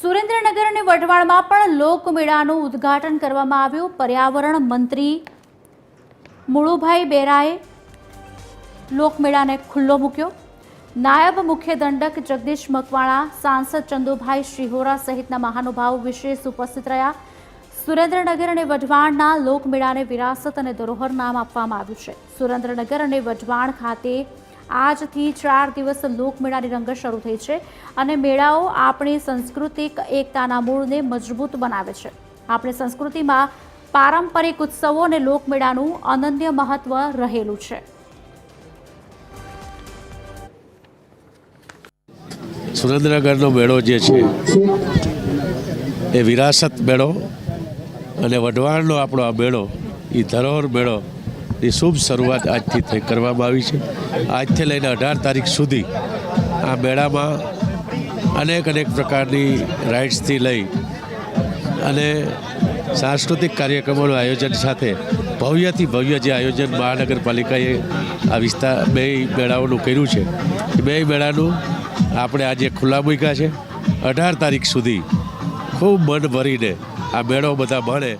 સુરેન્દ્રનગર અને વઢવાણમાં પણ લોકમેળાનું ઉદ્ઘાટન કરવામાં આવ્યું. પર્યાવરણ મંત્રી મુળુભાઈ બેરાએ લોકમેળાને ખુલ્લો મૂક્યો. નાયબ મુખ્ય દંડક જગદીશ મકવાણા, સાંસદ ચંદુભાઈ શ્રીહોરા સહિતના મહાનુભાવો વિશેષ ઉપસ્થિત રહ્યા. સુરેન્દ્રનગર અને વઢવાણના લોકમેળાને વિરાસત અને ધરોહર નામ આપવામાં આવ્યું છે. સુરેન્દ્રનગર અને વઢવાણ ખાતે આજથી ચાર દિવસ લોકમેળાની રંગત શરૂ થઈ છે અને મેળાઓ આપણી સાંસ્કૃતિક એકતાના મૂળને મજબૂત બનાવે છે. આપણી સંસ્કૃતિમાં પારંપરિક ઉત્સવો અને લોકમેળાનું અનન્ય મહત્વ રહેલું છે. સુરેન્દ્રનગરનો મેળો જે છે, એ વિરાસત મેળો અને વઢવાણનો આપણો આ મેળો એ ધરોહર મેળો એ શુભ શરૂઆત આજથી થઈ, કરવામાં આવી છે. આજથી લઈને અઢાર તારીખ સુધી આ મેળામાં અનેક અનેક પ્રકારની રાઇડ્સથી લઈ અને સાંસ્કૃતિક કાર્યક્રમોનું આયોજન સાથે ભવ્યથી ભવ્ય જે આયોજન મહાનગરપાલિકાએ આ વિસ્તાર બે મેળાઓનું કર્યું છે. એ બે મેળાનું આપણે આજે ખુલ્લા મૂક્યા છે. અઢાર તારીખ સુધી ખૂબ મન ભરીને આ મેળો બધા ભણે